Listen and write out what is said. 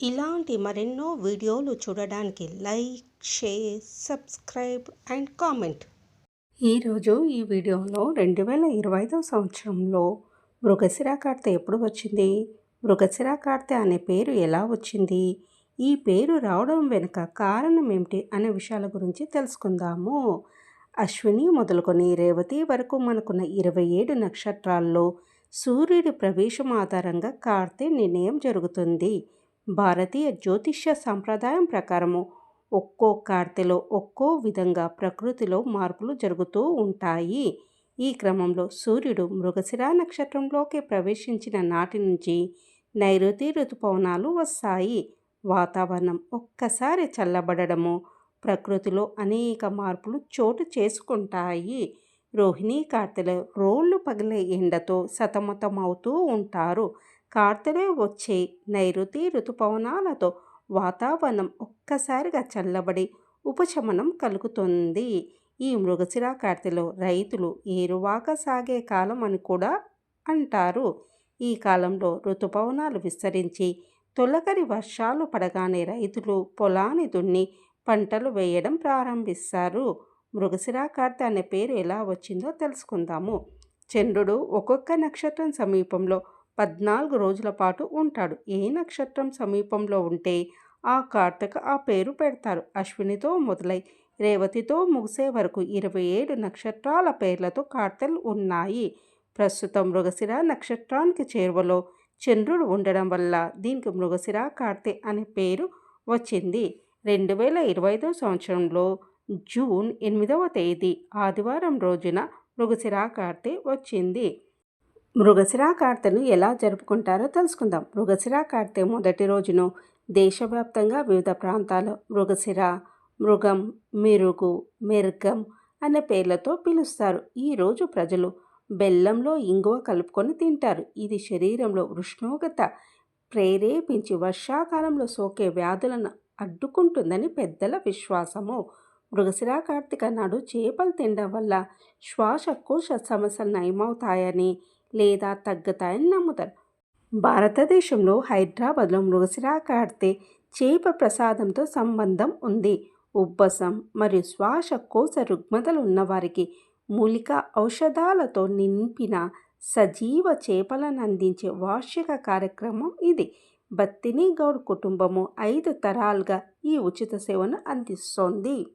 ఇలాంటి మరెన్నో వీడియోలు చూడడానికి like share subscribe and comment. ఈరోజు ఈ వీడియోలో రెండు వేల ఇరవై ఐదో సంవత్సరంలో మృగశిర కార్తె ఎప్పుడు వచ్చింది? మృగశిర కార్తె అనే పేరు ఎలా వచ్చింది? ఈ పేరు రావడం వెనుక కారణం ఏమిటి అనే విషయాల గురించి తెలుసుకుందాము. అశ్విని మొదలుకొని రేవతి వరకు మనకున్న ఇరవై ఏడు నక్షత్రాల్లో సూర్యుడి ప్రవేశం ఆధారంగా కార్తె నిర్ణయం జరుగుతుంది. భారతీయ జ్యోతిష్య సంప్రదాయం ప్రకారము ఒక్కో కార్తెలో ఒక్కో విధంగా ప్రకృతిలో మార్పులు జరుగుతూ ఉంటాయి. ఈ క్రమంలో సూర్యుడు మృగశిర నక్షత్రంలోకి ప్రవేశించిన నాటి నుంచి నైరుతి ఋతుపవనాలు వస్తాయి. వాతావరణం ఒక్కసారి చల్లబడడము ప్రకృతిలో అనేక మార్పులు చోటు చేసుకుంటాయి. రోహిణీ కార్తెలో రోళ్ళు పగిలే ఎండతో సతమతమవుతూ ఉంటారు. కార్తెలే వచ్చే నైరుతి ఋతుపవనాలతో వాతావరణం ఒక్కసారిగా చల్లబడి ఉపశమనం కలుగుతుంది. ఈ మృగశిర కార్తెలో రైతులు ఏరువాక సాగే కాలం అని కూడా అంటారు. ఈ కాలంలో ఋతుపవనాలు విస్తరించి తొలకరి వర్షాలు పడగానే రైతులు పొలాన్ని దున్ని పంటలు వేయడం ప్రారంభిస్తారు. మృగశిర కార్తె అనే పేరు ఎలా వచ్చిందో తెలుసుకుందాము. చంద్రుడు ఒక్కొక్క నక్షత్రం సమీపంలో పద్నాలుగు రోజుల పాటు ఉంటాడు. ఏ నక్షత్రం సమీపంలో ఉంటే ఆ కార్తక ఆ పేరు పెడతారు. అశ్వినితో మొదలై రేవతితో ముగిసే వరకు ఇరవై ఏడు నక్షత్రాల పేర్లతో కార్తెలు ఉన్నాయి. ప్రస్తుతం మృగశిర నక్షత్రానికి చేరువలో చంద్రుడు ఉండడం వల్ల దీనికి మృగశిర కార్తె అనే పేరు వచ్చింది. రెండు వేల ఇరవై ఐదో సంవత్సరంలో జూన్ ఎనిమిదవ తేదీ ఆదివారం రోజున మృగశిర కార్తె వచ్చింది. మృగశిరా కార్తెను ఎలా జరుపుకుంటారో తెలుసుకుందాం. మృగశిరా కార్తె మొదటి రోజును దేశవ్యాప్తంగా వివిధ ప్రాంతాల్లో మృగశిర మృగం మెరుగు మెర్గం అనే పేర్లతో పిలుస్తారు. ఈరోజు ప్రజలు బెల్లంలో ఇంగువ కలుపుకొని తింటారు. ఇది శరీరంలో ఉష్ణోగ్రత ప్రేరేపించి వర్షాకాలంలో సోకే వ్యాధులను అడ్డుకుంటుందని పెద్దల విశ్వాసము. మృగశిరా కార్తీక నాడు చేపలు తినడం వల్ల శ్వాసకోశ సమస్యలు నయమవుతాయని లేదా తగ్గుతాయని నమ్ముతారు. భారతదేశంలో హైదరాబాద్లో మృగశిరా కాడితే చేప ప్రసాదంతో సంబంధం ఉంది. ఉబ్బసం మరియు శ్వాసకోశ రుగ్మతలు ఉన్నవారికి మూలిక ఔషధాలతో నింపిన సజీవ చేపలను అందించే వార్షిక కార్యక్రమం ఇది. బత్తిని గౌడ్ కుటుంబము ఐదు తరాలుగా ఈ ఉచిత సేవను అందిస్తోంది.